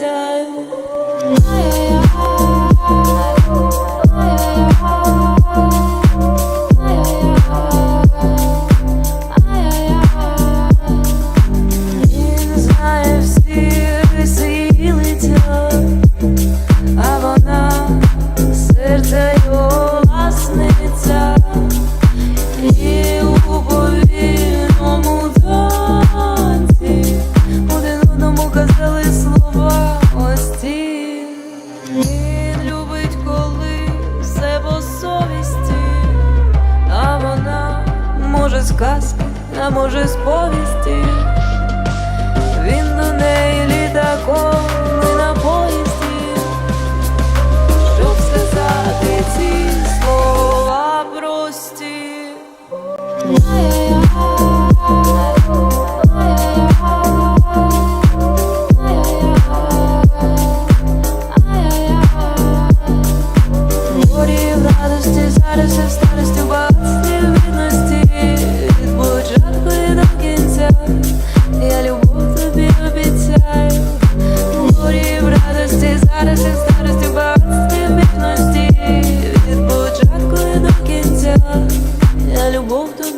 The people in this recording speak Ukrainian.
Jesus. казки, а може з повісті, він до неї літаком не на поїзді, щоб сказати ці слова прості. Зараз і старості вас не я любов тобі обіцяю, у горі і в радості, зараз і старості, багатстві, до кінця, я любов.